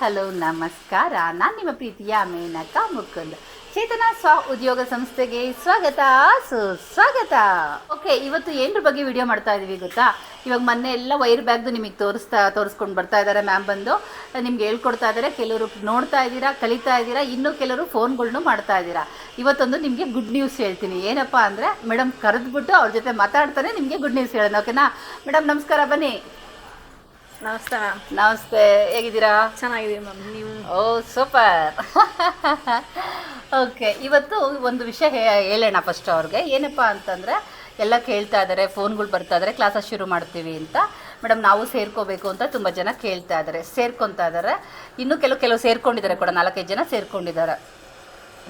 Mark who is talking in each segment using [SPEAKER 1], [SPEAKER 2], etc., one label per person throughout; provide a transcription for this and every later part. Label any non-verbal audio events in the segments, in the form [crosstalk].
[SPEAKER 1] Hello, ನಮಸ್ಕಾರ. ನಾನು ನಿಮ್ಮ ಪ್ರೀತಿಯ ಮೇನಕ ಮುಕುಂದ್. ಚೇತನ ಸ್ವ ಉದ್ಯೋಗ ಸಂಸ್ಥೆಗೆ ಸ್ವಾಗತ, ಸುಸ್ವಾಗತ. ಓಕೆ ಇವತ್ತು ಏನ್ರ ಬಗ್ಗೆ ವಿಡಿಯೋ ಮಾಡ್ತಾ ಇದೀವಿ ಗೊತ್ತಾ? ಇವಾಗ ಮೊನ್ನೆ ಎಲ್ಲ ವೈರ್ ಬ್ಯಾಗ್ದು ನಿಮಗೆ ತೋರಿಸ್ತಾ, ತೋರಿಸ್ಕೊಂಡು ಬರ್ತಾ ಇದ್ದಾರೆ ಮ್ಯಾಮ್ ಬಂದು. ನಿಮ್ಗೆ ಹೇಳ್ಕೊಡ್ತಾ ಇದ್ದಾರೆ ಕೆಲವರು ನೋಡ್ತಾ ಇದ್ದೀರಾ, ಕಲಿತಾ ಇದ್ದೀರಾ, ಇನ್ನೂ ಕೆಲವರು ಫೋನ್ಗಳ್ನು ಮಾಡ್ತಾ ಇದ್ದೀರಾ. ಇವತ್ತೊಂದು ನಿಮಗೆ ಗುಡ್ ನ್ಯೂಸ್ ಹೇಳ್ತೀನಿ. ಏನಪ್ಪ ಅಂದರೆ ಮೇಡಮ್ ಕರೆದ್ಬಿಟ್ಟು ಅವ್ರ ಜೊತೆ ಮಾತಾಡ್ತಾನೆ ನಿಮಗೆ ಗುಡ್ ನ್ಯೂಸ್ ಹೇಳೋಣ ಓಕೆನಾ ಮೇಡಮ್ ನಮಸ್ಕಾರ, ಬನ್ನಿ.
[SPEAKER 2] ನಮಸ್ತೆ ಮ್ಯಾಮ್.
[SPEAKER 1] ನಮಸ್ತೆ ಹೇಗಿದ್ದೀರಾ?
[SPEAKER 2] ಚೆನ್ನಾಗಿದ್ದೀವಿ ಮ್ಯಾಮ್ ನೀವು?
[SPEAKER 1] ಓ ಸೂಪರ್. ಓಕೆ ಇವತ್ತು ಒಂದು ವಿಷಯ ಹೇಳೋಣ ಫಸ್ಟ್ ಅವ್ರಿಗೆ. ಏನಪ್ಪ ಅಂತಂದರೆ ಎಲ್ಲ ಕೇಳ್ತಾ ಇದ್ದಾರೆ ಫೋನ್ಗಳು ಬರ್ತಾ ಇದ್ದಾರೆ ಕ್ಲಾಸಸ್ ಶುರು ಮಾಡ್ತೀವಿ ಅಂತ. ಮೇಡಮ್ ನಾವು ಸೇರ್ಕೋಬೇಕು ಅಂತ ತುಂಬ ಜನ ಕೇಳ್ತಾ ಇದ್ದಾರೆ ಸೇರ್ಕೊತಾ ಇದ್ದಾರೆ ಇನ್ನೂ ಕೆಲವು ಕೆಲವು ಸೇರ್ಕೊಂಡಿದ್ದಾರೆ ಕೂಡ ನಾಲ್ಕೈದು ಜನ ಸೇರ್ಕೊಂಡಿದ್ದಾರೆ.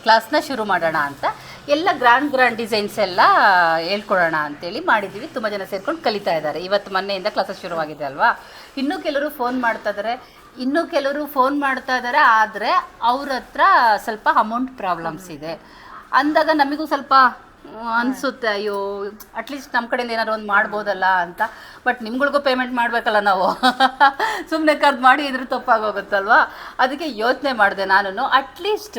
[SPEAKER 1] ಕ್ಲಾಸ್ನ ಶುರು ಮಾಡೋಣ ಅಂತ. ಎಲ್ಲ ಗ್ರ್ಯಾಂಡ್ ಗ್ರ್ಯಾಂಡ್ ಡಿಸೈನ್ಸ್ ಎಲ್ಲ ಹೇಳ್ಕೊಡೋಣ ಅಂತೇಳಿ ಮಾಡಿದ್ದೀವಿ. ತುಂಬ ಜನ ಸೇರ್ಕೊಂಡು ಕಲಿತಾ ಇದ್ದಾರೆ. ಇವತ್ತು ಮೊನ್ನೆಯಿಂದ ಕ್ಲಾಸಸ್ ಶುರುವಾಗಿದೆ ಅಲ್ವಾ? ಇನ್ನೂ ಕೆಲವರು ಫೋನ್ ಮಾಡ್ತಾ ಇದ್ದಾರೆ. ಇನ್ನೂ ಕೆಲವರು ಫೋನ್ ಮಾಡ್ತಾ ಇದ್ದಾರೆ. ಆದರೆ ಅವ್ರ ಹತ್ರ ಸ್ವಲ್ಪ ಅಮೌಂಟ್ ಪ್ರಾಬ್ಲಮ್ಸ್ ಇದೆ. ಅಂದಾಗ ನಮಗೂ ಸ್ವಲ್ಪ ಅನಿಸುತ್ತೆ, ಅಯ್ಯೋ ಅಟ್ಲೀಸ್ಟ್ ನಮ್ಮ ಕಡೆಯಿಂದ ಏನಾದ್ರು ಒಂದು ಮಾಡ್ಬೋದಲ್ಲ ಅಂತ. ಬಟ್ ನಿಮ್ಗಳಿಗೂ ಪೇಮೆಂಟ್ ಮಾಡಬೇಕಲ್ಲ ನಾವು. [laughs] ಸುಮ್ಮನೆ ಕರ್ದು ಮಾಡಿ ಇದ್ರ ತಪ್ಪಾಗೋಗುತ್ತಲ್ವಾ? ಅದಕ್ಕೆ ಯೋಚನೆ ಮಾಡಿದೆ ನಾನು ಅಟ್ಲೀಸ್ಟ್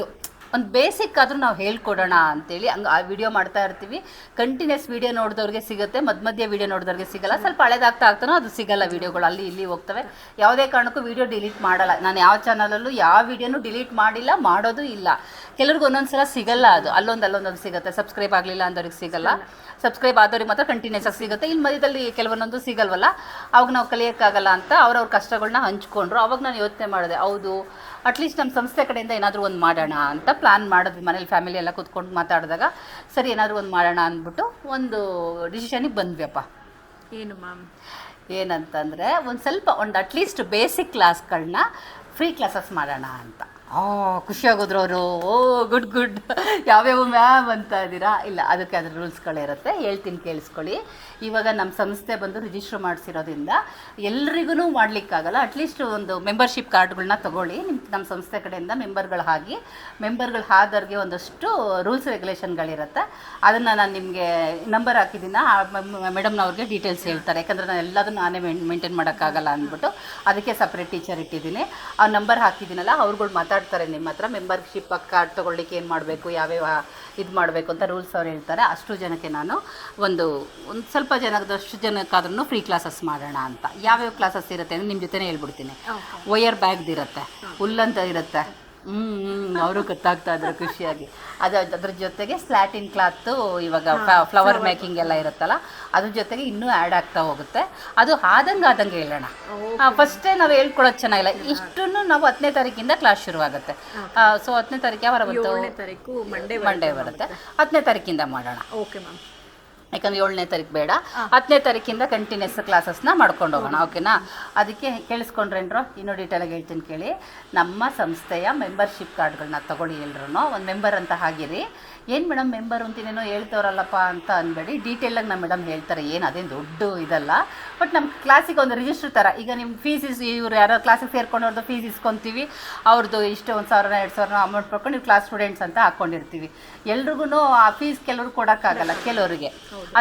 [SPEAKER 1] ಒಂದು ಬೇಸಿಕ್ ಆದರೂ ನಾವು ಹೇಳ್ಕೊಡೋಣ ಅಂತೇಳಿ ಹಂಗೆ ಆ ವಿಡಿಯೋ ಮಾಡ್ತಾ ಇರ್ತೀವಿ. ಕಂಟಿನ್ಯೂಸ್ ವಿಡಿಯೋ ನೋಡಿದವ್ರಿಗೆ ಸಿಗುತ್ತೆ. ಮಧ್ಯ ಮಧ್ಯ ವಿಡಿಯೋ ನೋಡಿದವ್ರಿಗೆ ಸಿಗಲ್ಲ. ಸ್ವಲ್ಪ ಹಳೇದಾಗ್ತಾ ಆಗ್ತಾನೋ ಅದು ಸಿಗಲ್ಲ ವಿಡಿಯೋಗಳು ಅಲ್ಲಿ ಇಲ್ಲಿ ಹೋಗ್ತವೆ. ಯಾವುದೇ ಕಾರಣಕ್ಕೂ ವಿಡಿಯೋ ಡಿಲೀಟ್ ಮಾಡಲ್ಲ. ನಾನು ಯಾವ ಚಾನಲಲ್ಲೂ ಯಾವ ವಿಡಿಯೋನೂ ಡಿಲೀಟ್ ಮಾಡಿಲ್ಲ, ಮಾಡೋದು ಇಲ್ಲ. ಕೆಲವ್ರಿಗೆ ಒಂದೊಂದು ಸಲ ಸಿಗಲ್ಲ ಅದು. ಅಲ್ಲೊಂದು ಅಲ್ಲೊಂದೊಂದು ಸಿಗುತ್ತೆ. ಸಬ್ಸ್ಕ್ರೈಬ್ ಆಗಲಿಲ್ಲ ಅಂದವ್ರಿಗೆ ಸಿಗಲ್ಲ. ಸಬ್ಸ್ಕ್ರೈಬ್ ಆದವ್ರಿಗೆ ಮಾತ್ರ ಕಂಟಿನ್ಯೂಸ್ ಆಗಿ ಸಿಗುತ್ತೆ. ಇಲ್ಲಿ ಮಧ್ಯದಲ್ಲಿ ಕೆಲವೊಂದೊಂದು ಸಿಗಲ್ವಲ್ಲ ಅವಾಗ ನಾವು ಕಲಿಯೋಕ್ಕಾಗಲ್ಲ ಅಂತ ಅವ್ರವ್ರ ಕಷ್ಟಗಳನ್ನ ಹಂಚ್ಕೊಂಡ್ರು. ಅವಾಗ ನಾನು ಯೋಚನೆ ಮಾಡಿದೆ ಹೌದು ಅಟ್ಲೀಸ್ಟ್ ನಮ್ಮ ಸಂಸ್ಥೆ ಕಡೆಯಿಂದ ಏನಾದರೂ ಒಂದು ಮಾಡೋಣ ಅಂತ ಪ್ಲ್ಯಾನ್ ಮಾಡಿದ್ವಿ. ಮನೇಲಿ ಫ್ಯಾಮಿಲಿ ಎಲ್ಲ ಕೂತ್ಕೊಂಡು ಮಾತಾಡಿದಾಗ ಸರಿ ಏನಾದರೂ ಒಂದು ಮಾಡೋಣ ಅಂದ್ಬಿಟ್ಟು ಒಂದು ಡಿಸಿಷನಿಗೆ ಬಂದ್ವಿಯಪ್ಪ
[SPEAKER 2] ಏನು ಮ್ಯಾಮ್?
[SPEAKER 1] ಏನಂತಂದರೆ ಒಂದು ಸ್ವಲ್ಪ ಒಂದು ಅಟ್ಲೀಸ್ಟ್ ಬೇಸಿಕ್ ಕ್ಲಾಸ್ಗಳನ್ನ ಫ್ರೀ ಕ್ಲಾಸಸ್ ಮಾಡೋಣ ಅಂತ. ಓ ಖುಷಿಯಾಗೋದ್ರು ಅವರು ಓ, ಗುಡ್ ಗುಡ್. ಯಾವ್ಯಾವ ಮ್ಯಾಮ್ ಅಂತ ಇದ್ದೀರಾ? ಇಲ್ಲ, ಅದಕ್ಕೆ ಅದ್ರ ರೂಲ್ಸ್ಗಳಿರುತ್ತೆ ಹೇಳ್ತೀನಿ, ಕೇಳಿಸ್ಕೊಳ್ಳಿ. ಇವಾಗ ನಮ್ಮ ಸಂಸ್ಥೆ ಬಂದು ರಿಜಿಸ್ಟರ್ ಮಾಡಿಸಿರೋದ್ರಿಂದ ಎಲ್ರಿಗೂ ಮಾಡಲಿಕ್ಕಾಗಲ್ಲ. ಅಟ್ಲೀಸ್ಟ್ ಒಂದು ಮೆಂಬರ್ಶಿಪ್ ಕಾರ್ಡ್ಗಳನ್ನ ತೊಗೊಳ್ಳಿ. ನಿಮ್ಮ ನಮ್ಮ ಸಂಸ್ಥೆ ಕಡೆಯಿಂದ ಮೆಂಬರ್ಗಳು ಆಗಿ ಮೆಂಬರ್ಗಳು ಆದವ್ರಿಗೆ ಒಂದಷ್ಟು ರೂಲ್ಸ್ ರೆಗ್ಯುಲೇಷನ್ಗಳಿರುತ್ತೆ ಅದನ್ನು ನಾನು ನಿಮಗೆ ನಂಬರ್ ಹಾಕಿದ್ದೀನ. ಮೇಡಮ್ನವ್ರಿಗೆ ಡೀಟೇಲ್ಸ್ ಹೇಳ್ತಾರೆ. ಯಾಕಂದರೆ ನಾನು ಎಲ್ಲದನ್ನು ನಾನೇ ಮೇಂಟೈನ್ ಮಾಡೋಕ್ಕಾಗಲ್ಲ ಅಂದ್ಬಿಟ್ಟು ಅದಕ್ಕೆ ಸಪ್ರೇಟ್ ಟೀಚರ್ ಇಟ್ಟಿದ್ದೀನಿ. ಆ ನಂಬರ್ ಹಾಕಿದ್ದೀನಲ್ಲ, ಅವ್ರುಗಳು ಮಾತಾಡ್ತಾರೆ ನಿಮ್ಮ ಹತ್ರ. ಮೆಂಬರ್ಶಿಪ್ ಕಾರ್ಡ್ ತೊಗೊಳ್ಳಿಕ್ಕೆ ಏನು ಮಾಡಬೇಕು, ಯಾವ್ಯಾವ ಇದು ಮಾಡಬೇಕು ಅಂತ ರೂಲ್ಸ್ ಅವ್ರು ಹೇಳ್ತಾರೆ. ಅಷ್ಟು ಜನಕ್ಕೆ ನಾನು ಒಂದು ಒಂದು ಸ್ವಲ್ಪ ಜನದಷ್ಟು ಜನಕ್ಕಾದ್ರೂ ಫ್ರೀ ಕ್ಲಾಸಸ್ ಮಾಡೋಣ ಅಂತ. ಯಾವ್ಯಾವ ಕ್ಲಾಸಸ್ ಇರುತ್ತೆ ಅಂದರೆ ನಿಮ್ಮ ಜೊತೆನೇ ಹೇಳ್ಬಿಡ್ತೀನಿ. ವಯರ್ ಬ್ಯಾಗ್ದು ಇರುತ್ತೆ ಹುಲ್ಲಂತ ಇರುತ್ತೆ. ಹ್ಞೂ ಅವರು ಗೊತ್ತಾಗ್ತಾ ಇದ್ರು ಖುಷಿಯಾಗಿ. ಅದು ಅದ್ರ ಜೊತೆಗೆ ಸ್ಲ್ಯಾಟಿನ್ ಕ್ಲಾತು ಇವಾಗ ಫ್ಲವರ್ ಮೇಕಿಂಗ್ ಎಲ್ಲ ಇರುತ್ತಲ್ಲ ಅದ್ರ ಜೊತೆಗೆ ಇನ್ನೂ ಆ್ಯಡ್ ಆಗ್ತಾ ಹೋಗುತ್ತೆ. ಅದು ಆದಂಗೆ ಆದಂಗೆ ಹೇಳೋಣ. ಫಸ್ಟೇ ನಾವು ಹೇಳ್ಕೊಳೋದು ಚೆನ್ನಾಗಿಲ್ಲ. ಇಷ್ಟನ್ನು ನಾವು ಹತ್ತನೇ ತಾರೀಕಿಂದ ಕ್ಲಾಸ್ ಶುರುವಾಗುತ್ತೆ. ಸೊ ಹತ್ತನೇ ತಾರೀಕು ಯಾವ
[SPEAKER 2] ಮಂಡೇ
[SPEAKER 1] ಮಂಡೇ ಬರುತ್ತೆ. ಹತ್ತನೇ ತಾರೀಕಿಂದ ಮಾಡೋಣ.
[SPEAKER 2] ಓಕೆ ಮ್ಯಾಮ್
[SPEAKER 1] ಯಾಕಂದ್ರೆ ಏಳನೇ ತಾರೀಕು ಬೇಡ. ಹತ್ತನೇ ತಾರೀಕಿಂದ ಕಂಟಿನ್ಯೂಸ್ ಕ್ಲಾಸಸ್ನ ಮಾಡ್ಕೊಂಡು ಹೋಗೋಣ. ಓಕೆನಾ ಅದಕ್ಕೆ ಕೇಳಿಸ್ಕೊಂಡ್ರೇನ್ರು ಇನ್ನೂ ಡೀಟೇಲಾಗಿ ಹೇಳ್ತೀನಿ ಕೇಳಿ. ನಮ್ಮ ಸಂಸ್ಥೆಯ ಮೆಂಬರ್ಶಿಪ್ ಕಾರ್ಡ್ಗಳನ್ನ ತಗೊಳ್ಳಿ ಎಲ್ಲರೂ ಒಂದು ಮೆಂಬರ್ ಅಂತ ಆಗಿರಿ ಏನು ಮೇಡಮ್ ಮೆಂಬರ್ ಅಂತೀನೇನೋ ಹೇಳ್ತವ್ರಲ್ಲಪ್ಪ ಅಂತ ಅನ್ಬೇಡಿ. ಡೀಟೇಲಾಗಿ ನಮ್ಮ ಮೇಡಮ್ ಹೇಳ್ತಾರೆ. ಏನು ಅದೇನು ದೊಡ್ಡ ಇದಲ್ಲ. ಬಟ್ ನಮ್ಮ ಕ್ಲಾಸಿಗೆ ಒಂದು ರಿಜಿಸ್ಟ್ರ್ ಥರ ಈಗ ನಿಮ್ಮ ಫೀಸ್ ಇಸ್ ಇವ್ರು ಯಾರೋ ಕ್ಲಾಸಿಗೆ ಸೇರ್ಕೊಂಡವ್ರದ್ದು ಫೀಸ್ ಇಸ್ಕೊತೀವಿ. ಅವ್ರದ್ದು ಇಷ್ಟು ಒಂದು ಸಾವಿರ ಎರಡು ಸಾವಿರ ಅಮೌಂಟ್ ಪಡ್ಕೊಂಡು ನೀವು ಕ್ಲಾಸ್ ಸ್ಟೂಡೆಂಟ್ಸ್ ಅಂತ ಹಾಕ್ಕೊಂಡಿರ್ತೀವಿ ಎಲ್ರಿಗೂ ಆ ಫೀಸ್ ಕೆಲವ್ರು ಕೊಡೋಕ್ಕಾಗಲ್ಲ ಕೆಲವರಿಗೆ.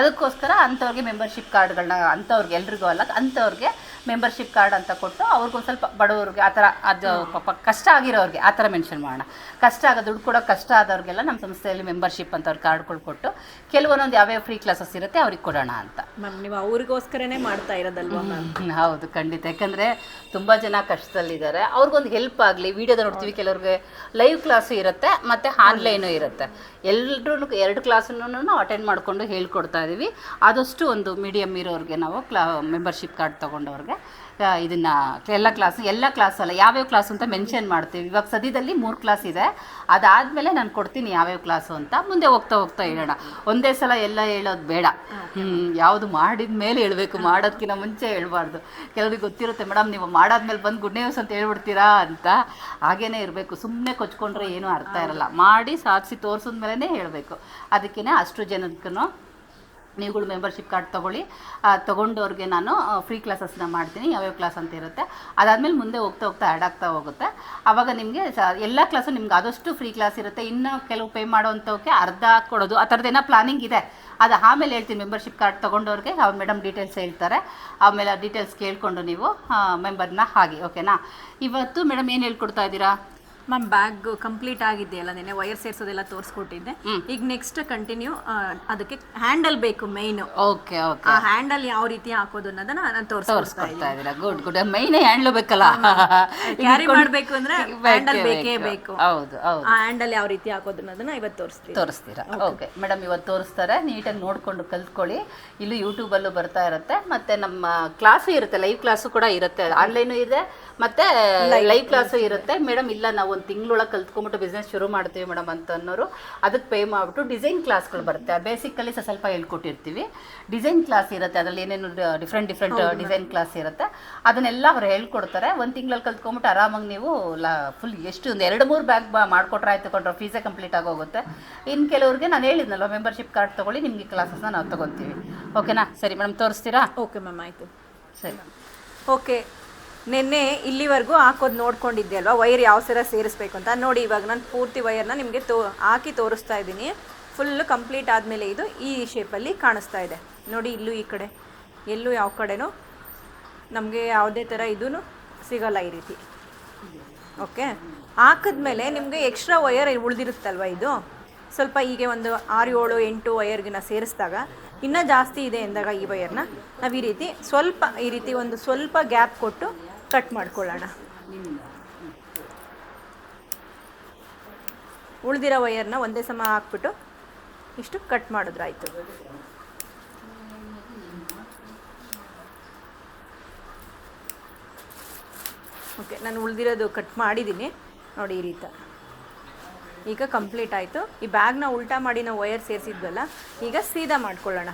[SPEAKER 1] ಅದಕ್ಕೋಸ್ಕರ ಅಂಥವ್ರಿಗೆ ಮೆಂಬರ್ಶಿಪ್ ಕಾರ್ಡ್ಗಳನ್ನ ಅಂಥವ್ರಿಗೆ ಎಲ್ರಿಗೂ ಅಲ್ಲ ಅಂಥವ್ರಿಗೆ ಮೆಂಬರ್ಶಿಪ್ ಕಾರ್ಡ್ ಅಂತ ಕೊಟ್ಟು ಅವ್ರಿಗೊಂದು ಸ್ವಲ್ಪ ಬಡವ್ರಿಗೆ ಆ ಥರ ಅದು ಪಾಪ ಕಷ್ಟ ಆಗಿರೋರಿಗೆ ಆ ಥರ ಮೆನ್ಷನ್ ಮಾಡೋಣ. ಕಷ್ಟ ಆಗ ದುಡ್ಡು ಕೊಡೋ ಕಷ್ಟ ಆದವ್ರಿಗೆಲ್ಲ ನಮ್ಮ ಸಂಸ್ಥೆಯಲ್ಲಿ ಮೆಂಬರ್ಶಿಪ್ ಅಂತ ಅವ್ರ ಕಾರ್ಡ್ಗಳು ಕೊಟ್ಟು ಕೆಲವೊಂದೊಂದು ಯಾವ್ಯಾವ ಫ್ರೀ ಕ್ಲಾಸಸ್ ಇರುತ್ತೆ ಅವ್ರಿಗೆ ಕೊಡೋಣ ಅಂತ.
[SPEAKER 2] ಮ್ಯಾಮ್ ನೀವು ಅವ್ರಿಗೋಸ್ಕರನೇ ಮಾಡ್ತಾ ಇರೋದಲ್ವಾ ಮ್ಯಾಮ್?
[SPEAKER 1] ಹೌದು ಖಂಡಿತ. ಯಾಕಂದರೆ ತುಂಬ ಜನ ಕಷ್ಟದಲ್ಲಿದ್ದಾರೆ. ಅವ್ರಿಗೊಂದು ಹೆಲ್ಪ್ ಆಗಲಿ ವಿಡಿಯೋದ ನೋಡ್ತೀವಿ ಕೆಲವ್ರಿಗೆ. ಲೈವ್ ಕ್ಲಾಸು ಇರುತ್ತೆ ಮತ್ತು ಆನ್ಲೈನು ಇರುತ್ತೆ. ಎಲ್ಲರೂ ಎರಡು ಕ್ಲಾಸನ್ನು ಅಟೆಂಡ್ ಮಾಡಿಕೊಂಡು ಹೇಳ್ಕೊಡ್ತಾ ಇದ್ದೀವಿ ಆದಷ್ಟು ಒಂದು ಮೀಡಿಯಮ್ ಇರೋರಿಗೆ ನಾವು ಕ್ಲಾ ಮೆಂಬರ್ಶಿಪ್ ಕಾರ್ಡ್ ತೊಗೊಂಡವ್ರಿಗೆ ಆ, ಇದನ್ನ ಎಲ್ಲ ಕ್ಲಾಸ್ ಎಲ್ಲ ಕ್ಲಾಸ್ ಅಲ್ಲ ಯಾವ್ಯಾವ ಕ್ಲಾಸ್ ಅಂತ ಮೆನ್ಷನ್ ಮಾಡ್ತೀವಿ. ಇವಾಗ ಸದ್ಯದಲ್ಲಿ ಮೂರು ಕ್ಲಾಸ್ ಇದೆ. ಅದಾದ್ಮೇಲೆ ನಾನು ಕೊಡ್ತೀನಿ ಯಾವ್ಯಾವ ಕ್ಲಾಸು ಅಂತ. ಮುಂದೆ ಹೋಗ್ತಾ ಹೋಗ್ತಾ ಹೇಳೋಣ. ಒಂದೇ ಸಲ ಎಲ್ಲ ಹೇಳೋದು ಬೇಡ. ಹ್ಞೂ ಯಾವುದು ಮಾಡಿದ ಮೇಲೆ ಹೇಳಬೇಕು. ಮಾಡೋದಕ್ಕಿಂತ ಮುಂಚೆ ಹೇಳ್ಬಾರ್ದು. ಕೆಲವ್ರಿಗೆ ಗೊತ್ತಿರುತ್ತೆ ಮೇಡಮ್ ನೀವು ಮಾಡಾದ್ಮೇಲೆ ಬಂದು ಗುಡ್ ನ್ಯೂಸ್ ಅಂತ ಹೇಳ್ಬಿಡ್ತೀರಾ? ಅಂತ. ಹಾಗೇನೇ ಇರಬೇಕು. ಸುಮ್ಮನೆ ಕೊಚ್ಕೊಂಡ್ರೆ ಏನೂ ಅರ್ಥ ಇರಲ್ಲ. ಮಾಡಿ ಸಾಧಿಸಿ ತೋರಿಸಿದ ಮೇಲೇ ಹೇಳಬೇಕು. ಅದಕ್ಕೇ ಅಷ್ಟು ಜನಕ್ಕೂ ನೀವುಗಳು ಮೆಂಬರ್ಶಿಪ್ ಕಾರ್ಡ್ ತೊಗೊಳ್ಳಿ. ತೊಗೊಂಡವ್ರಿಗೆ ನಾನು ಫ್ರೀ ಕ್ಲಾಸಸ್ನ ಮಾಡ್ತೀನಿ. ಯಾವ್ಯಾವ ಕ್ಲಾಸ್ ಅಂತ ಇರುತ್ತೆ. ಅದಾದಮೇಲೆ ಮುಂದೆ ಹೋಗ್ತಾ ಹೋಗ್ತಾ ಆ್ಯಡ್ ಆಗ್ತಾ ಹೋಗುತ್ತೆ. ಆವಾಗ ನಿಮಗೆ ಸ, ಎಲ್ಲ ಕ್ಲಾಸು ನಿಮ್ಗೆ ಆದಷ್ಟು ಫ್ರೀ ಕ್ಲಾಸ್ ಇರುತ್ತೆ. ಇನ್ನು ಕೆಲವು ಪೇ ಮಾಡೋವಂಥವಕ್ಕೆ ಅರ್ಧ ಕೊಡೋದು. ಆ ಥರದ್ದೇನೋ ಪ್ಲಾನಿಂಗ್ ಇದೆ. ಅದು ಆಮೇಲೆ ಹೇಳ್ತೀನಿ. ಮೆಂಬರ್ಶಿಪ್ ಕಾರ್ಡ್ ತೊಗೊಂಡವ್ರಿಗೆ ಅವ್ರು ಮೇಡಮ್ ಡೀಟೇಲ್ಸ್ ಹೇಳ್ತಾರೆ. ಆಮೇಲೆ ಆ ಡೀಟೇಲ್ಸ್ ಕೇಳಿಕೊಂಡು ನೀವು ಮೆಂಬರ್ನ ಹಾಗೆ ಓಕೆನಾ ಇವತ್ತು ಮೇಡಮ್ ಏನು ಹೇಳ್ಕೊಡ್ತಾ ಇದ್ದೀರಾ?
[SPEAKER 2] ಮ್ಯಾಮ್ ಬ್ಯಾಗ್ ಕಂಪ್ಲೀಟ್ ಆಗಿದೆಯಲ್ಲ ನಿನ್ನೆ ವೈರ್ ಸೇರ್ಸೋದೆಲ್ಲ ತೋರಿಸ್ಕೊಟ್ಟಿದ್ದೆ. ಈಗ ನೆಕ್ಸ್ಟ್ ಕಂಟಿನ್ಯೂ ಅದಕ್ಕೆ ಹ್ಯಾಂಡಲ್ ಬೇಕು ಮೈನ್
[SPEAKER 1] ಓಕೆ ಓಕೆ
[SPEAKER 2] ಆ ಹ್ಯಾಂಡಲ್ ಯಾವ ರೀತಿ ಹಾಕೋದು ಅನ್ನೋದನ್ನ ನಾನು ತೋರಿಸ್ಕೊಡ್ತಾ
[SPEAKER 1] ತೋರಿಸ್ಕೊಡ್ತಾ ಇದ್ದೀರಾ? ಗುಡ್ ಗುಡ್ ಮೈನ್ ಹ್ಯಾಂಡ್ಲು ಬೇಕಲ್ಲ? [laughs]
[SPEAKER 2] ಕ್ಯಾರಿ ಮಾಡಬೇಕು ಅಂದ್ರೆ [laughs] ಹ್ಯಾಂಡಲ್ ಬೇಕೇ ಬೇಕು
[SPEAKER 1] ಹೌದು ಹೌದು.
[SPEAKER 2] ಆ ಹ್ಯಾಂಡಲ್ ಯಾವ ರೀತಿ ಹಾಕೋದು ಅನ್ನೋದನ್ನ ಇವತ್ತು ತೋರಿಸ್ತೀವಿ.
[SPEAKER 1] ತೋರಿಸ್ತೀರಾ? ಓಕೆ ಮೇಡಮ್ ಇವತ್ತು ತೋರಿಸ್ತಾರೆ. ನೀಟಾಗಿ ನೋಡ್ಕೊಂಡು ಕಲ್ತ್ಕೊಳ್ಳಿ. ಇಲ್ಲೂ ಯೂಟ್ಯೂಬಲ್ಲೂ ಬರ್ತಾ ಇರುತ್ತೆ. ಮತ್ತೆ ನಮ್ಮ ಕ್ಲಾಸು ಇರುತ್ತೆ. ಲೈವ್ ಕ್ಲಾಸು ಕೂಡ ಇರುತ್ತೆ. ಆನ್ಲೈನು ಇದೆ. ಮತ್ತೆ ಲೈವ್ ಕ್ಲಾಸು ಇರುತ್ತೆ. ಮೇಡಮ್ ಇಲ್ಲ ನಾವು ಒಂದು ತಿಂಗಳೊಳಗೆ ಕಲ್ತ್ಕೊಂಬಿಟ್ಟು ಬಿಸ್ನೆಸ್ ಶುರು ಮಾಡ್ತೀವಿ ಮೇಡಮ್ ಅಂತ ಅನ್ನೋರು ಅದಕ್ಕೆ ಪೇ ಮಾಡಿಬಿಟ್ಟು ಡಿಸೈನ್ ಕ್ಲಾಸ್ಗಳು ಬರುತ್ತೆ. ಬೇಸಿಕಲ್ಲಿ ಸ್ವಲ್ಪ ಹೇಳ್ಕೊಟ್ಟಿರ್ತೀವಿ. ಡಿಸೈನ್ ಕ್ಲಾಸ್ ಇರುತ್ತೆ ಅದರಲ್ಲಿ ಏನೇನು ಡಿಫ್ರೆಂಟ್ ಡಿಫ್ರೆಂಟ್ ಡಿಸೈನ್ ಕ್ಲಾಸ್ ಇರುತ್ತೆ. ಅದನ್ನೆಲ್ಲ ಅವ್ರು ಹೇಳ್ಕೊಡ್ತಾರೆ. ಒಂದು ತಿಂಗಳಲ್ಲಿ ಕಲ್ತ್ಕೊಂಬಿಟ್ಟು ಆರಾಮಾಗಿ ನೀವು ಲಾ ಫುಲ್ ಎಷ್ಟು ಒಂದು ಎರಡು ಮೂರು ಬ್ಯಾಗ್ ಬಾ ಮಾಡಿಕೊಟ್ರೆ ಆಯ್ತು ಕೊಂಡ್ರೆ ಫೀಸೇ ಕಂಪ್ಲೀಟ್ ಆಗೋಗುತ್ತೆ. ಇನ್ನು ಕೆಲವ್ರಿಗೆ ನಾನು ಹೇಳಿದ್ನಲ್ವ ಮೆಂಬರ್ಶಿಪ್ ಕಾರ್ಡ್ ತೊಗೊಳ್ಳಿ ನಿಮಗೆ ಕ್ಲಾಸಸ್ನ ನಾವು ತೊಗೊತೀವಿ. ಓಕೆನಾ ಸರಿ ಮೇಡಮ್ ತೋರಿಸ್ತೀರಾ?
[SPEAKER 2] ಓಕೆ ಮ್ಯಾಮ್ ಆಯಿತು.
[SPEAKER 1] ಸರಿ.
[SPEAKER 2] ಓಕೆ ನಿನ್ನೆ ಇಲ್ಲಿವರೆಗೂ ಹಾಕೋದು ನೋಡ್ಕೊಂಡಿದ್ದೆ ಅಲ್ವಾ? ವೈರ್ ಯಾವ ಸರ ಸೇರಿಸ್ಬೇಕು ಅಂತ. ನೋಡಿ, ಇವಾಗ ನಾನು ಪೂರ್ತಿ ವೈರ್ನ ನಿಮಗೆ ತೋ ಹಾಕಿ ತೋರಿಸ್ತಾ ಇದ್ದೀನಿ. ಫುಲ್ ಕಂಪ್ಲೀಟ್ ಆದಮೇಲೆ ಇದು ಈ ಶೇಪಲ್ಲಿ ಕಾಣಿಸ್ತಾ ಇದೆ. ನೋಡಿ, ಇಲ್ಲೂ ಈ ಕಡೆ. ಎಲ್ಲೂ ಯಾವ ಕಡೆನೂ ನಮಗೆ ಯಾವುದೇ ಥರ ಇದೂ ಸಿಗಲ್ಲ ಈ ರೀತಿ. ಓಕೆ ಹಾಕಿದ್ಮೇಲೆ ನಿಮಗೆ ಎಕ್ಸ್ಟ್ರಾ ವಯರ್ ಉಳಿದಿರುತ್ತಲ್ವ ಇದು? ಸ್ವಲ್ಪ ಹೀಗೆ ಒಂದು ಆರು ಏಳು ಎಂಟು ವಯರ್ಗಿನ ಸೇರಿಸಿದಾಗ ಇನ್ನೂ ಜಾಸ್ತಿ ಇದೆ ಎಂದಾಗ ಈ ವಯರ್ನ ನಾವು ಈ ರೀತಿ ಸ್ವಲ್ಪ, ಈ ರೀತಿ ಒಂದು ಸ್ವಲ್ಪ ಗ್ಯಾಪ್ ಕೊಟ್ಟು ಕಟ್ ಮಾಡ್ಕೊಳ್ಳೋಣ. ಉಳಿದಿರೋ ವೈಯರ್ನ ಒಂದೇ ಸಮ ಹಾಕ್ಬಿಟ್ಟು ಇಷ್ಟು ಕಟ್ ಮಾಡಿದ್ರಾಯ್ತು ಓಕೆ, ನಾನು ಉಳಿದಿರೋದು ಕಟ್ ಮಾಡಿದ್ದೀನಿ. ನೋಡಿ ಈ ರೀತಿ. ಈಗ ಕಂಪ್ಲೀಟ್ ಆಯಿತು. ಈ ಬ್ಯಾಗ್ನ ಉಲ್ಟಾ ಮಾಡಿ ನಾವು ವಯರ್ ಸೇರಿಸಿದ್ವಲ್ಲ, ಈಗ ಸೀದಾ ಮಾಡ್ಕೊಳ್ಳೋಣ.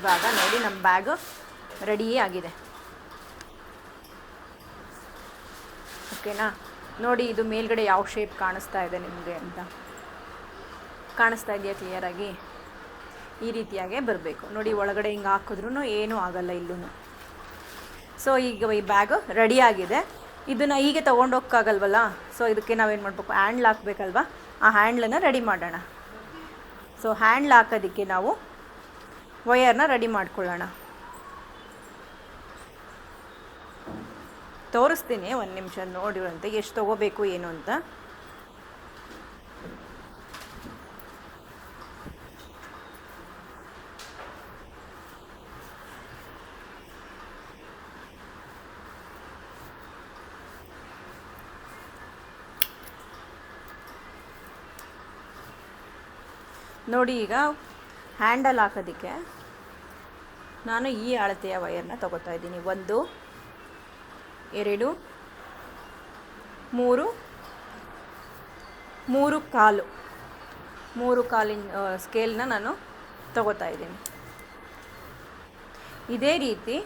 [SPEAKER 2] ಇವಾಗ ನೋಡಿ ನಮ್ಮ ಬ್ಯಾಗು ರೆಡಿ ಆಗಿದೆ. ಓಕೆನಾ ನೋಡಿ ಇದು ಮೇಲ್ಗಡೆ ಯಾವ ಶೇಪ್ ಕಾಣಿಸ್ತಾ ಇದೆ ನಿಮಗೆ ಅಂತ. ಕಾಣಿಸ್ತಾ ಇದೆಯಾ ಕ್ಲಿಯರಾಗಿ ಈ ರೀತಿಯಾಗೆ ಬರಬೇಕು. ನೋಡಿ ಒಳಗಡೆ ಹಿಂಗೆ ಹಾಕಿದ್ರೂ ಏನೂ ಆಗಲ್ಲ ಇಲ್ಲೂ ಸೊ ಈಗ ಈ ಬ್ಯಾಗು ರೆಡಿಯಾಗಿದೆ ಇದನ್ನು ಹೀಗೆ ತೊಗೊಂಡೋಗಕ್ಕಾಗಲ್ವಲ್ಲ ಸೊ ಇದಕ್ಕೆ ನಾವೇನು ಮಾಡಬೇಕು? ಹ್ಯಾಂಡ್ಲ್ ಹಾಕಬೇಕಲ್ವ? ಆ ಹ್ಯಾಂಡ್ಲನ್ನು ರೆಡಿ ಮಾಡೋಣ. ಸೊ ಹ್ಯಾಂಡ್ಲ್ ಹಾಕೋದಕ್ಕೆ ನಾವು ವಯರ್ನ ರೆಡಿ ಮಾಡ್ಕೊಳ್ಳೋಣ. ತೋರಿಸ್ತೀನಿ ಒಂದು ನಿಮಿಷ ನೋಡಿರಂತೆ ಎಷ್ಟು ತೊಗೋಬೇಕು ಏನು ಅಂತ. ನೋಡಿ ಈಗ ಹ್ಯಾಂಡಲ್ ಹಾಕೋದಕ್ಕೆ ನಾನು ಈ ಅಳತೆಯ ವಯರ್ನ ತಗೋತಾ ಇದ್ದೀನಿ. ಒಂದು, ಎರಡು, ಮೂರು ಮೂರು ಕಾಲು, ಮೂರು ಕಾಲಿನ ಸ್ಕೇಲ್ನ ನಾನು ತಗೋತಾ ಇದ್ದೀನಿ. ಇದೇ ರೀತಿ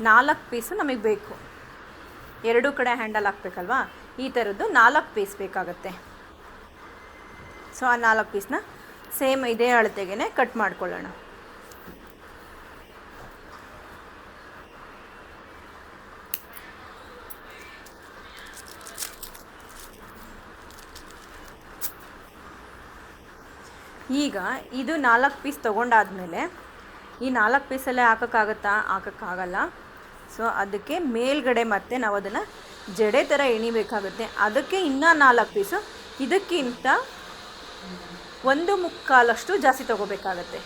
[SPEAKER 2] ನಾಲ್ಕು ಪೀಸು ನಮಗೆ ಬೇಕು. ಎರಡೂ ಕಡೆ ಹ್ಯಾಂಡಲ್ ಹಾಕ್ಬೇಕಲ್ವಾ? ಈ ಥರದ್ದು ನಾಲ್ಕು ಪೀಸ್ ಬೇಕಾಗತ್ತೆ. ಸೊ, ಆ ನಾಲ್ಕು ಪೀಸ್ನ ಸೇಮ್ ಇದೇ ಅಳತೆಗೆ ಕಟ್ ಮಾಡ್ಕೊಳ್ಳೋಣ. ಈಗ ಇದು ನಾಲ್ಕು ಪೀಸ್ ತೊಗೊಂಡಾದ್ಮೇಲೆ ಈ ನಾಲ್ಕು ಪೀಸಲ್ಲೇ ಹಾಕೋಕ್ಕಾಗತ್ತಾ? ಹಾಕೋಕ್ಕಾಗಲ್ಲ. ಸೊ ಅದಕ್ಕೆ ಮೇಲ್ಗಡೆ ಮತ್ತೆ ನಾವು ಅದನ್ನು ಜಡೆ ಥರ ಎಣಿಬೇಕಾಗುತ್ತೆ. ಅದಕ್ಕೆ ಇನ್ನೂ ನಾಲ್ಕು ಪೀಸು ಇದಕ್ಕಿಂತ ಒಂದು ಮುಕ್ಕಾಲಷ್ಟು ಜಾಸ್ತಿ ತೊಗೋಬೇಕಾಗತ್ತೆ.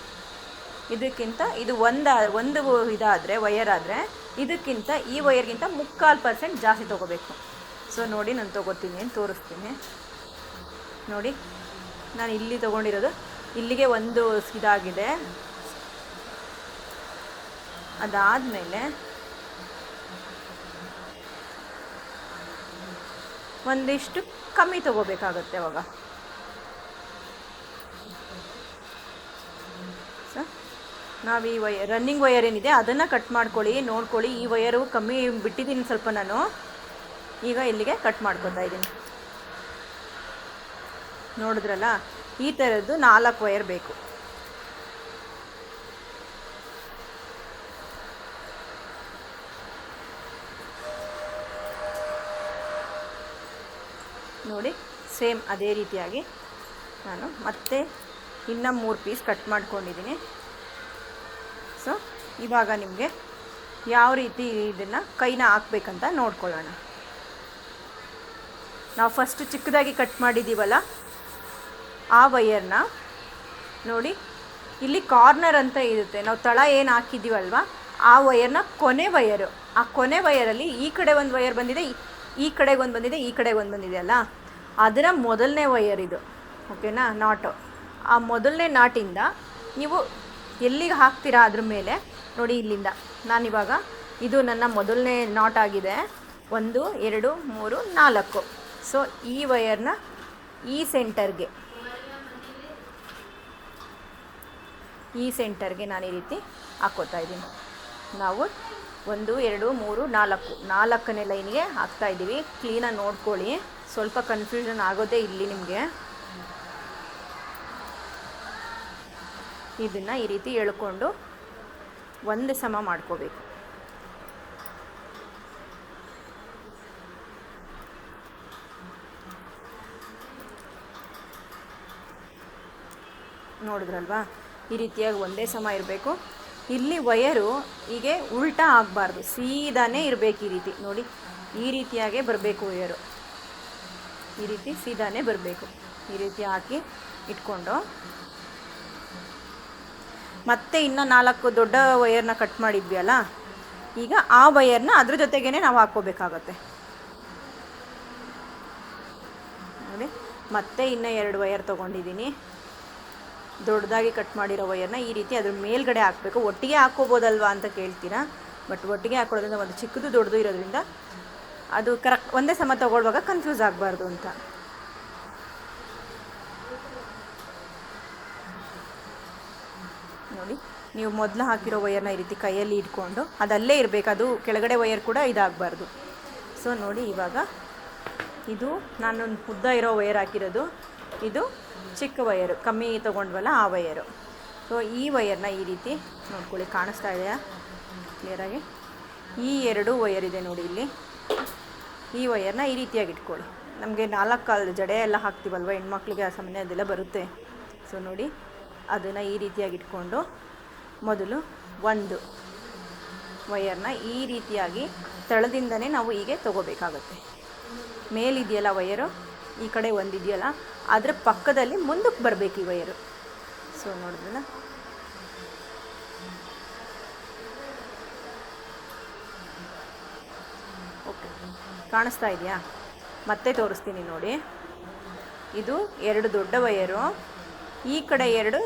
[SPEAKER 2] ಇದಕ್ಕಿಂತ ಇದು ಒಂದು ಒಂದು ಇದಾದರೆ ವಯರ್ ಆದರೆ, ಇದಕ್ಕಿಂತ ಈ ವಯರ್ಗಿಂತ ಮುಕ್ಕಾಲು ಪರ್ಸೆಂಟ್ ಜಾಸ್ತಿ ತೊಗೋಬೇಕು. ಸೊ ನೋಡಿ ನಾನು ತೊಗೋತೀನಿ ತೋರಿಸ್ತೀನಿ. ನೋಡಿ, ನಾನು ಇಲ್ಲಿ ತೊಗೊಂಡಿರೋದು, ಇಲ್ಲಿಗೆ ಒಂದು ಇದಾಗಿದೆ. ಅದಾದಮೇಲೆ ಒಂದಿಷ್ಟು ಕಮ್ಮಿ ತೊಗೋಬೇಕಾಗತ್ತೆ ಅವಾಗ ಸೊ ನಾವು ಈ ವೈ ರನ್ನಿಂಗ್ ವಯರ್ ಏನಿದೆ, ಅದನ್ನು ಕಟ್ ಮಾಡ್ಕೊಳ್ಳಿ, ನೋಡ್ಕೊಳ್ಳಿ. ಈ ವಯರು ಕಮ್ಮಿ ಬಿಟ್ಟಿದ್ದೀನಿ ಸ್ವಲ್ಪ ನಾನು. ಈಗ ಇಲ್ಲಿಗೆ ಕಟ್ ಮಾಡ್ಕೊತಾ ಇದ್ದೀನಿ. ನೋಡಿದ್ರಲ್ಲ, ಈ ಥರದ್ದು ನಾಲ್ಕು ವೈಯರ್ ಬೇಕು. ನೋಡಿ ಸೇಮ್ ಅದೇ ರೀತಿಯಾಗಿ ನಾನು ಮತ್ತೆ ಇನ್ನು ಮೂರು ಪೀಸ್ ಕಟ್ ಮಾಡ್ಕೊಂಡಿದ್ದೀನಿ. ಇವಾಗ ನಿಮಗೆ ಯಾವ ರೀತಿ ಇದನ್ನು ಕೈನ ಹಾಕ್ಬೇಕಂತ ನೋಡ್ಕೊಳ್ಳೋಣ. ನಾವು ಫಸ್ಟ್ ಚಿಕ್ಕದಾಗಿ ಕಟ್ ಮಾಡಿದ್ದೀವಲ್ಲ ಆ ವಯರ್ನ ನೋಡಿ, ಇಲ್ಲಿ ಕಾರ್ನರ್ ಅಂತ ಇರುತ್ತೆ. ನಾವು ತಳ ಏನು ಹಾಕಿದ್ದೀವಲ್ವ ಆ ವಯರ್ನ ಕೊನೆ ವಯರು ಆ ಕೊನೆ ವಯರಲ್ಲಿ ಈ ಕಡೆ ಒಂದು ವಯರ್ ಬಂದಿದೆ, ಈ- ಕಡೆಗೆ ಒಂದು ಬಂದಿದೆ, ಈ ಕಡೆಗೆ ಒಂದು ಬಂದಿದೆ ಅಲ್ಲ? ಅದರ ಮೊದಲನೇ ವಯರ್ ಇದು. ಓಕೆನಾ ನಾಟು ಆ ಮೊದಲನೇ ನಾಟಿಂದ ನೀವು ಎಲ್ಲಿಗೆ ಹಾಕ್ತೀರಾ ಅದ್ರ ಮೇಲೆ ನೋಡಿ ಇಲ್ಲಿಂದ. ನಾನಿವಾಗ ಇದು ನನ್ನ ಮೊದಲನೇ ನಾಟ್ ಆಗಿದೆ. ಒಂದು, ಎರಡು, ಮೂರು, ನಾಲ್ಕು. ಸೊ ಈ ವಯರ್ನ ಈ ಸೆಂಟರ್ಗೆ ಈ ಸೆಂಟರ್ಗೆ ನಾನು ಈ ರೀತಿ ಹಾಕೋತಾ ಇದ್ದೀನಿ. ನಾವು ಒಂದು, ಎರಡು, ಮೂರು, ನಾಲ್ಕು. ನಾಲ್ಕನೇ ಲೈನ್ಗೆ ಹಾಕ್ತಾ ಇದ್ದೀವಿ. ಕ್ಲೀನಾಗಿ ನೋಡ್ಕೊಳ್ಳಿ. ಸ್ವಲ್ಪ ಕನ್ಫ್ಯೂಷನ್ ಆಗೋದೇ ಇಲ್ಲಿ ನಿಮಗೆ. ಇದನ್ನು ಈ ರೀತಿ ಎಳ್ಕೊಂಡು ಒಂದು ಸಮ ಮಾಡ್ಕೋಬೇಕು. ನೋಡಿದ್ರಲ್ವಾ? ಈ ರೀತಿಯಾಗಿ ಒಂದೇ ಸಮ ಇರಬೇಕು. ಇಲ್ಲಿ ವಯರು ಹೀಗೆ ಉಲ್ಟಾ ಆಗಬಾರ್ದು, ಸೀದಾನೇ ಇರಬೇಕು ಈ ರೀತಿ. ನೋಡಿ, ಈ ರೀತಿಯಾಗೇ ಬರಬೇಕು ವಯರು. ಈ ರೀತಿ ಸೀದಾನೇ ಬರಬೇಕು. ಈ ರೀತಿ ಹಾಕಿ ಇಟ್ಕೊಂಡು ಮತ್ತೆ ಇನ್ನು ನಾಲ್ಕು ದೊಡ್ಡ ವಯರ್ನ ಕಟ್ ಮಾಡಿದ್ವಿ ಅಲ್ಲ ಈಗ ಆ ವಯರ್ನ ಅದ್ರ ಜೊತೆಗೇ ನಾವು ಹಾಕ್ಕೋಬೇಕಾಗತ್ತೆ. ನೋಡಿ, ಮತ್ತೆ ಇನ್ನು ಎರಡು ವಯರ್ ತೊಗೊಂಡಿದ್ದೀನಿ. ದೊಡ್ಡದಾಗಿ ಕಟ್ ಮಾಡಿರೋ ವಯರ್ನ ಈ ರೀತಿ ಅದ್ರ ಮೇಲ್ಗಡೆ ಹಾಕಬೇಕು. ಒಟ್ಟಿಗೆ ಹಾಕ್ಕೋಬೋದಲ್ವಾ ಅಂತ ಕೇಳ್ತೀರಾ? ಬಟ್ ಒಟ್ಟಿಗೆ ಹಾಕೊಳ್ಳೋದ್ರಿಂದ ಒಂದು ಚಿಕ್ಕದು ದೊಡ್ಡದು ಇರೋದ್ರಿಂದ ಅದು ಕರೆಕ್ಟ್ ಒಂದೇ ಸಮ ತಗೊಳ್ಳುವಾಗ ಕನ್ಫ್ಯೂಸ್ ಆಗಬಾರ್ದು ಅಂತ. ನೋಡಿ. ನೀವು ಮೊದಲು ಹಾಕಿರೋ ವಯರ್ನ ಈ ರೀತಿ ಕೈಯಲ್ಲಿ ಇಟ್ಕೊಂಡು ಅದಲ್ಲೇ ಇರಬೇಕು. ಅದು ಕೆಳಗಡೆ ವಯರ್ ಕೂಡ ಇದಾಗಬಾರ್ದು. ಸೊ ನೋಡಿ ಇವಾಗ ಇದು ನಾನು ಉದ್ದ ಇರೋ ವಯರ್ ಹಾಕಿರೋದು. ಇದು ಚಿಕ್ಕ ವಯರು ಕಮ್ಮಿ ತೊಗೊಂಡ್ವಲ್ಲ ಆ ವಯರು ಸೊ ಈ ವಯರ್ನ ಈ ರೀತಿ ನೋಡ್ಕೊಳ್ಳಿ, ಕಾಣಿಸ್ತಾ ಇದೆಯಾ? ಕ್ಲಿಯರಾಗಿ ಈ ಎರಡು ವಯರ್ ಇದೆ ನೋಡಿ ಇಲ್ಲಿ. ಈ ವಯರ್ನ ಈ ರೀತಿಯಾಗಿ ಇಟ್ಕೊಳ್ಳಿ. ನಮಗೆ ನಾಲ್ಕು ಕಾಲು ಜಡೆ ಎಲ್ಲ ಹಾಕ್ತೀವಲ್ವ? ಹೆಣ್ಮಕ್ಳಿಗೆ ಸಾಮಾನ್ಯ ಅದೆಲ್ಲ ಬರುತ್ತೆ. ಸೊ ನೋಡಿ. ಅದನ್ನು ಈ ರೀತಿಯಾಗಿ ಇಟ್ಕೊಂಡು ಮೊದಲು ಒಂದು ವೈಯರ್ನ ಈ ರೀತಿಯಾಗಿ ತಳದಿಂದನೇ ನಾವು ಹೀಗೆ ತಗೋಬೇಕಾಗುತ್ತೆ. ಮೇಲಿದೆಯಲ್ಲ ವಯರು ಈ ಕಡೆ ಒಂದಿದೆಯಲ್ಲ, ಅದರ ಪಕ್ಕದಲ್ಲಿ ಮುಂದಕ್ಕೆ ಬರಬೇಕು ಈ ವೈಯರು ಸೊ ನೋಡಿದ್ರಲ್ಲ? ಓಕೆ ಕಾಣಿಸ್ತಾ ಇದೆಯಾ? ಮತ್ತೆ ತೋರಿಸ್ತೀನಿ ನೋಡಿ. ಇದು ಎರಡು ದೊಡ್ಡ ವಯರು ಈ ಕಡೆ ಎರಡು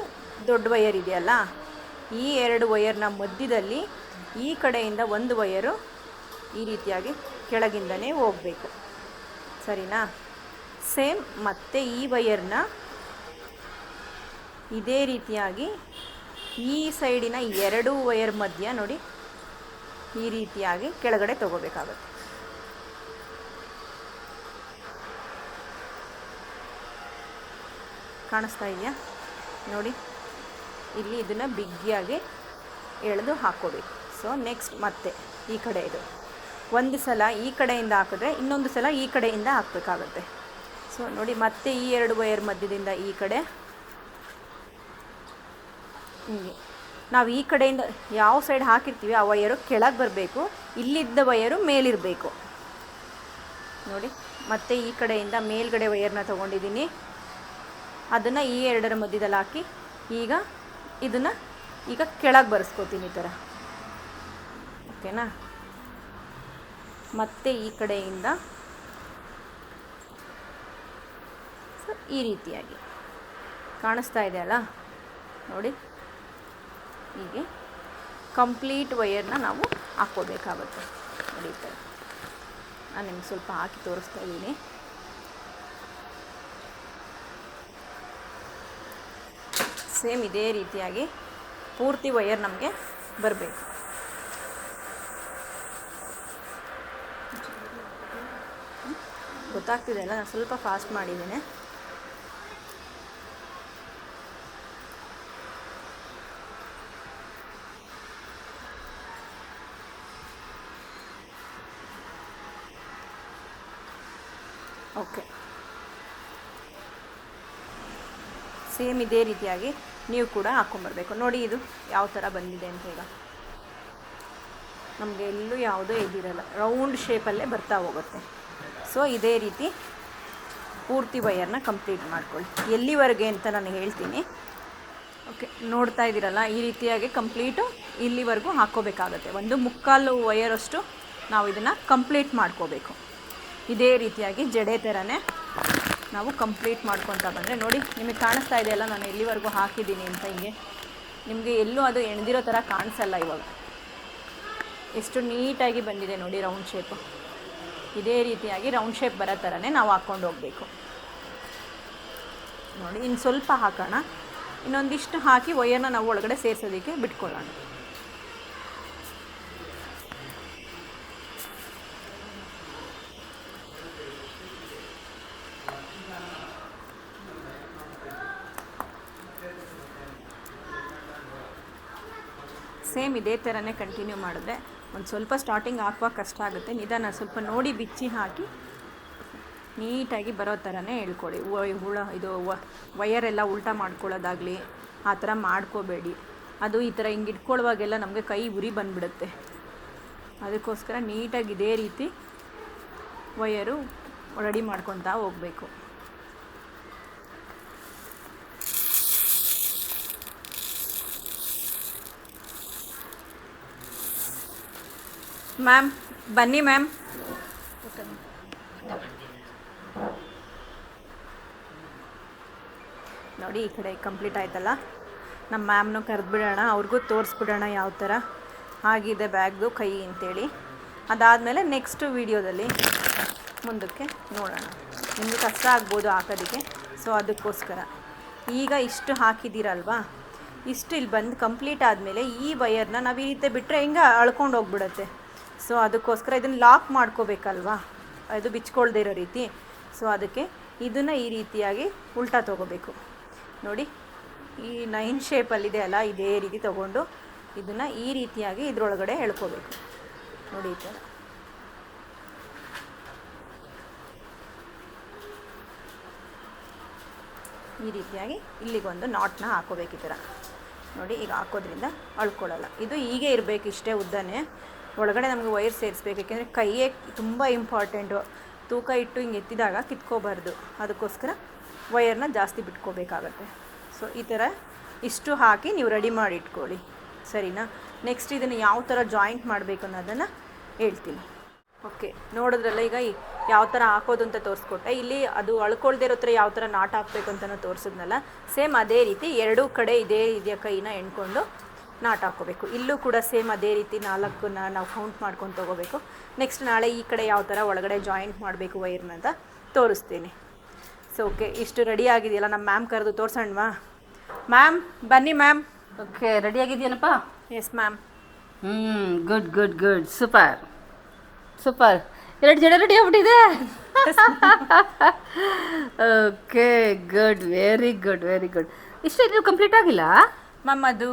[SPEAKER 2] ದೊಡ್ಡ ವಯರ್ ಇದೆಯಲ್ಲ, ಈ ಎರಡು ವಯರ್ನ ಮಧ್ಯದಲ್ಲಿ ಈ ಕಡೆಯಿಂದ ಒಂದು ವಯರು ಈ ರೀತಿಯಾಗಿ ಕೆಳಗಿಂದನೇ ಹೋಗಬೇಕು. ಸರಿನಾ? ಸೇಮ್ ಮತ್ತೆ ಈ ವಯರ್ನ ಇದೇ ರೀತಿಯಾಗಿ ಈ ಸೈಡಿನ ಎರಡು ವಯರ್ ಮಧ್ಯ ನೋಡಿ ಈ ರೀತಿಯಾಗಿ ಕೆಳಗಡೆ ತಗೋಬೇಕಾಗುತ್ತೆ. ಕಾಣಿಸ್ತಾ ಇದೆಯಾ? ನೋಡಿ, ಇಲ್ಲಿ ಇದನ್ನು ಬಿಗ್ಗಿಯಾಗಿ ಎಳೆದು ಹಾಕೋಬೇಕು. ಸೊ ನೆಕ್ಸ್ಟ್ ಮತ್ತೆ ಈ ಕಡೆ ಇದು. ಒಂದು ಸಲ ಈ ಕಡೆಯಿಂದ ಹಾಕಿದ್ರೆ ಇನ್ನೊಂದು ಸಲ ಈ ಕಡೆಯಿಂದ ಹಾಕಬೇಕಾಗತ್ತೆ. ಸೊ ನೋಡಿ, ಮತ್ತೆ ಈ ಎರಡು ವಯರ್ ಮಧ್ಯದಿಂದ ಈ ಕಡೆ. ಹಿಂಗೆ. ನಾವು ಈ ಕಡೆಯಿಂದ ಯಾವ ಸೈಡ್ ಹಾಕಿರ್ತೀವಿ, ಆ ವಯರು ಕೆಳಗೆ ಬರಬೇಕು, ಇಲ್ಲಿದ್ದ ವಯರು ಮೇಲಿರಬೇಕು. ನೋಡಿ, ಮತ್ತೆ ಈ ಕಡೆಯಿಂದ ಮೇಲ್ಗಡೆ ವಯರ್ನ ತೊಗೊಂಡಿದ್ದೀನಿ. ಅದನ್ನು ಈ ಎರಡರ ಮಧ್ಯದಲ್ಲಿ ಹಾಕಿ ಈಗ ಇದನ್ನು ಈಗ ಕೆಳಗೆ ಬರೆಸ್ಕೋತೀನಿ ಈ ಥರ ಓಕೆನಾ? ಮತ್ತೆ ಈ ಕಡೆಯಿಂದ ಸೊ ಈ ರೀತಿಯಾಗಿ. ಕಾಣಿಸ್ತಾ ಇದೆ ಅಲ್ಲ? ನೋಡಿ. ಹೀಗೆ ಕಂಪ್ಲೀಟ್ ವೈಯರ್ನ ನಾವು ಹಾಕ್ಕೋಬೇಕಾಗುತ್ತೆ. ನೋಡಿ ನಾನು ನಿಮ್ಗೆ ಸ್ವಲ್ಪ ಹಾಕಿ ತೋರಿಸ್ತಾ ಇದ್ದೀನಿ. ಸೇಮ್ ಇದೇ ರೀತಿಯಾಗಿ ಪೂರ್ತಿ ವಯರ್ ನಮಗೆ ಬರಬೇಕು. ಗೊತ್ತಾಗ್ತಿದೆ ಅಲ್ಲ? ನಾನು ಸ್ವಲ್ಪ ಫಾಸ್ಟ್ ಮಾಡಿದ್ದೇನೆ ಓಕೆ ಸೇಮ್ ಇದೇ ರೀತಿಯಾಗಿ ನೀವು ಕೂಡ ಹಾಕ್ಕೊಂಬರ್ಬೇಕು ನೋಡಿ ಇದು ಯಾವ ಥರ ಬಂದಿದೆ ಅಂತ ಈಗ. ನಮಗೆ ಎಲ್ಲೂ ಯಾವುದೋ ಇದಿರಲ್ಲ ರೌಂಡ್ ಶೇಪಲ್ಲೇ ಬರ್ತಾ ಹೋಗುತ್ತೆ. ಸೊ ಇದೇ ರೀತಿ ಪೂರ್ತಿ ವಯರ್ನ ಕಂಪ್ಲೀಟ್ ಮಾಡ್ಕೊಳ್ಳಿ. ಎಲ್ಲಿವರೆಗೆ ಅಂತ ನಾನು ಹೇಳ್ತೀನಿ. ಓಕೆ, ನೋಡ್ತಾ ಇದ್ದೀರಲ್ಲ, ಈ ರೀತಿಯಾಗಿ ಕಂಪ್ಲೀಟು ಇಲ್ಲಿವರೆಗೂ ಹಾಕ್ಕೋಬೇಕಾಗತ್ತೆ. ಒಂದು ಮುಕ್ಕಾಲು ವಯರಷ್ಟು ನಾವು ಇದನ್ನು ಕಂಪ್ಲೀಟ್ ಮಾಡ್ಕೋಬೇಕು. ಇದೇ ರೀತಿಯಾಗಿ ಜಡೆ ಥರನೇ ನಾವು ಕಂಪ್ಲೀಟ್ ಮಾಡ್ಕೊತಾ ಬಂದರೆ, ನೋಡಿ, ನಿಮಗೆ ಕಾಣಿಸ್ತಾ ಇದೆಯಲ್ಲ ನಾನು ಎಲ್ಲಿವರೆಗೂ ಹಾಕಿದ್ದೀನಿ ಅಂತ ಹಿಂಗೆ. ನಿಮಗೆ ಎಲ್ಲೂ ಅದು ಎಣ್ದಿರೋ ಥರ ಕಾಣಿಸಲ್ಲ ಇವಾಗ. ಎಷ್ಟು ನೀಟಾಗಿ ಬಂದಿದೆ ನೋಡಿ ರೌಂಡ್ ಶೇಪು ಇದೇ ರೀತಿಯಾಗಿ ರೌಂಡ್ ಶೇಪ್ ಬರೋ ಥರನೇ ನಾವು ಹಾಕ್ಕೊಂಡು ಹೋಗಬೇಕು. ನೋಡಿ, ಇನ್ನು ಸ್ವಲ್ಪ ಹಾಕೋಣ. ಇನ್ನೊಂದಿಷ್ಟು ಹಾಕಿ ವಯರ್ನ ನಾವು ಒಳಗಡೆ ಸೇರಿಸೋದಕ್ಕೆ ಬಿಟ್ಕೊಳ್ಳೋಣ. ಸೇಮ್ ಇದೇ ಥರನೇ ಕಂಟಿನ್ಯೂ ಮಾಡಿದ್ರೆ ಒಂದು ಸ್ವಲ್ಪ ಸ್ಟಾರ್ಟಿಂಗ್ ಹಾಕುವಾಗ ಕಷ್ಟ ಆಗುತ್ತೆ. ನಿಧಾನ ಸ್ವಲ್ಪ ನೋಡಿ ಬಿಚ್ಚಿ ಹಾಕಿ ನೀಟಾಗಿ ಬರೋ ಥರನೇ ಹೇಳ್ಕೊಡಿ. ಹುಳ, ಇದು ವಯರೆಲ್ಲ ಉಲ್ಟಾ ಮಾಡ್ಕೊಳ್ಳೋದಾಗಲಿ, ಆ ಥರ ಮಾಡ್ಕೋಬೇಡಿ. ಅದು ಈ ಥರ ಹಿಂಗೆ ಇಟ್ಕೊಳ್ಳುವಾಗೆಲ್ಲ ನಮಗೆ ಕೈ ಉರಿ ಬಂದ್ಬಿಡುತ್ತೆ. ಅದಕ್ಕೋಸ್ಕರ ನೀಟಾಗಿ ಇದೇ ರೀತಿ ವಯರು ರೆಡಿ ಮಾಡ್ಕೊತಾ ಹೋಗಬೇಕು. ಮ್ಯಾಮ್ ಬನ್ನಿ ಮ್ಯಾಮ್ ನೋಡಿ, ಈ ಕಡೆ ಕಂಪ್ಲೀಟ್ ಆಯ್ತಲ್ಲ? ನಮ್ಮ ಮ್ಯಾಮ್ನು ಕರೆದ್ಬಿಡೋಣ, ಅವ್ರಿಗೂ ತೋರಿಸ್ಬಿಡೋಣ ಯಾವ ಥರ ಆಗಿದೆ ಬ್ಯಾಗ್ದು ಕೈ ಅಂತೇಳಿ. ಅದಾದಮೇಲೆ ನೆಕ್ಸ್ಟ್ ವೀಡಿಯೋದಲ್ಲಿ ಮುಂದಕ್ಕೆ ನೋಡೋಣ. ನಿಮಗೆ ಕಷ್ಟ ಆಗ್ಬೋದು ಹಾಕೋದಕ್ಕೆ ಸೊ ಅದಕ್ಕೋಸ್ಕರ. ಈಗ ಇಷ್ಟು ಹಾಕಿದ್ದೀರಲ್ವಾ? ಇಷ್ಟು ಇಲ್ಲಿ ಬಂದು ಕಂಪ್ಲೀಟ್ ಆದಮೇಲೆ ಈ ವಯರ್ನ ನಾವು ಈ ರೀತಿ ಬಿಟ್ಟರೆ ಹಿಂಗೆ ಅಳ್ಕೊಂಡು ಹೋಗ್ಬಿಡುತ್ತೆ? ಸೊ ಅದಕ್ಕೋಸ್ಕರ ಇದನ್ನು ಲಾಕ್ ಮಾಡ್ಕೋಬೇಕಲ್ವಾ? ಅದು ಬಿಚ್ಕೊಳ್ದೇ ಇರೋ ರೀತಿ. ಸೊ ಅದಕ್ಕೆ ಇದನ್ನು ಈ ರೀತಿಯಾಗಿ ಉಲ್ಟಾ ತೊಗೋಬೇಕು. ನೋಡಿ, ಈ ನೈನ್ ಶೇಪಲ್ಲಿದೆ ಅಲ್ಲ, ಇದೇ ರೀತಿ ತೊಗೊಂಡು ಇದನ್ನು ಈ ರೀತಿಯಾಗಿ ಇದರೊಳಗಡೆ ಎಳ್ಕೋಬೇಕು. ನೋಡಿ ಈ ಥರ ಈ ರೀತಿಯಾಗಿ ಇಲ್ಲಿಗೊಂದು ನಾಟ್ನ ಹಾಕೋಬೇಕು ಈ ಥರ ನೋಡಿ, ಈಗ ಹಾಕೋದ್ರಿಂದ ಅಳ್ಕೊಳ್ಳಲ್ಲ. ಇದು ಹೀಗೆ ಇರಬೇಕು ಇಷ್ಟೇ ಉದ್ದನೇ. ಒಳಗಡೆ ನಮಗೆ ವೈರ್ ಸೇರಿಸ್ಬೇಕು. ಯಾಕೆಂದರೆ ಕೈಯೇ ತುಂಬ ಇಂಪಾರ್ಟೆಂಟು ತೂಕ ಇಟ್ಟು ಹಿಂಗೆ ಎತ್ತಿದಾಗ ಕಿತ್ಕೋಬಾರ್ದು. ಅದಕ್ಕೋಸ್ಕರ ವೈರ್ನ ಜಾಸ್ತಿ ಬಿಟ್ಕೋಬೇಕಾಗತ್ತೆ. ಸೊ ಈ ಥರ ಇಷ್ಟು ಹಾಕಿ ನೀವು ರೆಡಿ ಮಾಡಿ ಇಟ್ಕೊಳ್ಳಿ. ಸರಿನಾ? ನೆಕ್ಸ್ಟ್ ಇದನ್ನು ಯಾವ ಥರ ಜಾಯಿಂಟ್ ಮಾಡಬೇಕು ಅನ್ನೋದನ್ನು ಹೇಳ್ತೀನಿ. ಓಕೆ ನೋಡಿದ್ರಲ್ಲ ಈಗ ಯಾವ ಥರ ಹಾಕೋದು ಅಂತ ತೋರಿಸ್ಕೊಟ್ಟೆ. ಇಲ್ಲಿ ಅದು ಅಳ್ಕೊಳ್ದೇ ಇರೋ ಥರ ಯಾವ ಥರ ನಾಟ್ ಹಾಕಬೇಕು ಅಂತಲೂ ತೋರಿಸಿದ್ನಲ್ಲ. ಸೇಮ್ ಅದೇ ರೀತಿ ಎರಡೂ ಕಡೆ ಇದೇ ರೀತಿಯ ಕೈನ ಎಣ್ಕೊಂಡು ನಾಟ್ ಹಾಕೋಬೇಕು. ಇಲ್ಲೂ ಕೂಡ ಸೇಮ್ ಅದೇ ರೀತಿ ನಾಲ್ಕನ್ನ ನಾವು ಕೌಂಟ್ ಮಾಡ್ಕೊಂಡು ತೊಗೋಬೇಕು. ನೆಕ್ಸ್ಟ್ ನಾಳೆ ಈ ಕಡೆ ಯಾವ ಥರ ಒಳಗಡೆ ಜಾಯಿಂಟ್ ಮಾಡಬೇಕು ವೈರ್ನ ಅಂತ ತೋರಿಸ್ತೀನಿ. ಸೊ ಓಕೆ ಇಷ್ಟು ರೆಡಿ ಆಗಿದೆಯಲ್ಲ? ನಮ್ಮ ಮ್ಯಾಮ್ ಕರೆದು ತೋರ್ಸೋಣವಾ? ಮ್ಯಾಮ್ ಬನ್ನಿ ಮ್ಯಾಮ್
[SPEAKER 1] ಓಕೆ ರೆಡಿ ಆಗಿದೆಯೇನಪ್ಪ?
[SPEAKER 2] ಎಸ್ ಮ್ಯಾಮ್
[SPEAKER 1] ಹ್ಞೂ good good good super super ಎರಡು ಜಡೆ ರೆಡಿ ಆಗ್ಬಿಟ್ಟಿದೆ? Okay good very good very good ಇಷ್ಟು ನೀವು ಕಂಪ್ಲೀಟ್ ಆಗಿಲ್ಲ?
[SPEAKER 2] ಮ್ಯಾಮ್ ಅದು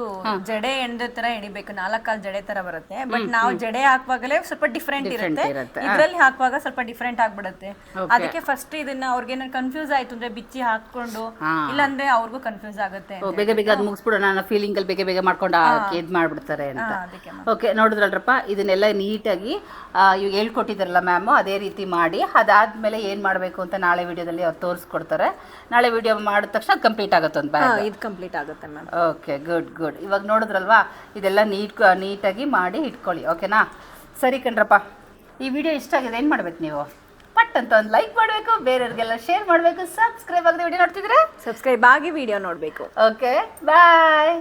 [SPEAKER 2] ಜಡೆ ಎಣ್ದ ತರ ಎಣಿಬೇಕು ನಾಲ್ಕಾಲ್ ಜಡೆ ತರ ಬರುತ್ತೆ. ಬಟ್ ನಾವು ಜಡೆ ಹಾಕುವಾಗಲೇ ಸ್ವಲ್ಪ ಡಿಫ್ರೆಂಟ್ ಇರುತ್ತೆ. ಇದರಲ್ಲಿ ಹಾಕುವಾಗ ಸ್ವಲ್ಪ ಡಿಫ್ರೆಂಟ್ ಆಗ್ಬಿಡುತ್ತೆ. ಅದಕ್ಕೆ ಫಸ್ಟ್ ಇದನ್ನ ಅವ್ರಿಗೆ ಕನ್ಫ್ಯೂಸ್ ಆಯ್ತು ಅಂದ್ರೆ ಬಿಚ್ಚಿ ಹಾಕೊಂಡು. ಇಲ್ಲಾಂದ್ರೆ ಅವ್ರಿಗೂ ಕನ್ಫ್ಯೂಸ್ ಆಗುತ್ತೆ
[SPEAKER 1] ಬೇಗ ಬೇಗ ಅದು ಮುಗಿಸ್ಬಿಡೋಣ ಫೀಲಿಂಗ್ ಅಲ್ಲಿ ಬೇಗ ಬೇಗ ಮಾಡ್ಕೊಂಡು ಇದ್ ಮಾಡ್ಬಿಡ್ತಾರೆ ಅಂತ. ಓಕೆ ನೋಡಿದ್ರಲ್ರಪ್ಪ ಇದನ್ನೆಲ್ಲ ನೀಟಾಗಿ ಇವಾಗ ಹೇಳ್ಕೊಟ್ಟಿದ್ರಲ್ಲ ಮ್ಯಾಮ್ ಅದೇ ರೀತಿ ಮಾಡಿ ಅದಾದ್ಮೇಲೆ ಏನು ಮಾಡಬೇಕು ಅಂತ ನಾಳೆ ವಿಡಿಯೋದಲ್ಲಿ ಅವ್ರು ತೋರಿಸ್ಕೊಡ್ತಾರೆ. ನಾಳೆ ವಿಡಿಯೋ ಮಾಡಿದ ತಕ್ಷಣ ಕಂಪ್ಲೀಟ್ ಆಗುತ್ತೆ ಅಂತ ಬ್ಯಾಗ್
[SPEAKER 2] ಇದು ಕಂಪ್ಲೀಟ್ ಆಗುತ್ತೆ ಮ್ಯಾಮ್.
[SPEAKER 1] ಓಕೆ ಗುಡ್ ಗುಡ್ ಇವಾಗ ನೋಡಿದ್ರಲ್ವಾ? ಇದೆಲ್ಲ ನೀಟ್ ನೀಟಾಗಿ ಮಾಡಿ ಇಟ್ಕೊಳ್ಳಿ ಓಕೆನಾ? ಸರಿ ಕಣ್ರಪ್ಪ. ಈ ವಿಡಿಯೋ ಇಷ್ಟ ಆಗಿದೆ ಏನು ಮಾಡ್ಬೇಕು ನೀವು? ಪಟ್ ಅಂತ ಒಂದು ಲೈಕ್ ಮಾಡಬೇಕು ಬೇರೆಯವ್ರಿಗೆಲ್ಲ ಶೇರ್ ಮಾಡಬೇಕು ಸಬ್ಸ್ಕ್ರೈಬ್ ಆಗದೆ ವಿಡಿಯೋ ನೋಡ್ತಿದ್ರೆ
[SPEAKER 2] ಸಬ್ಸ್ಕ್ರೈಬ್ ಆಗಿ ವಿಡಿಯೋ ನೋಡಬೇಕು.
[SPEAKER 1] Okay bye